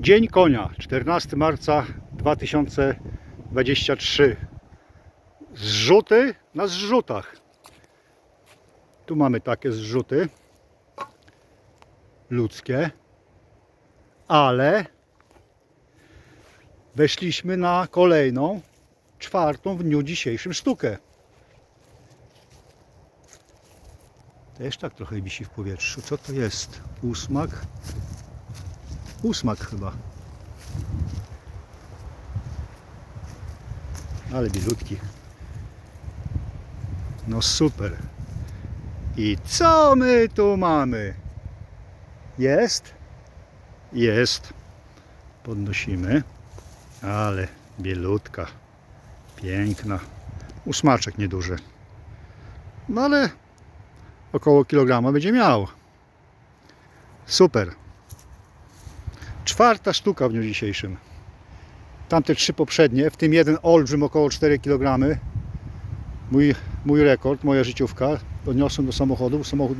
Dzień konia, 14 marca 2023. Zrzuty na zrzutach. Tu mamy takie zrzuty ludzkie, ale weszliśmy na kolejną, czwartą w dniu dzisiejszym sztukę. Też tak trochę wisi w powietrzu. Co to jest? Ósmak? Ósmak chyba. Ale bielutki. No super. I co my tu mamy? Jest? Jest. Podnosimy. Ale bielutka. Piękna. Ósmaczek nieduży. No ale około kilograma będzie miał. Super. Czwarta sztuka w dniu dzisiejszym. Tamte trzy poprzednie, w tym jeden olbrzym około 4 kg. Mój, mój rekord, moja życiówka. Odniosłem do samochodu. Samochód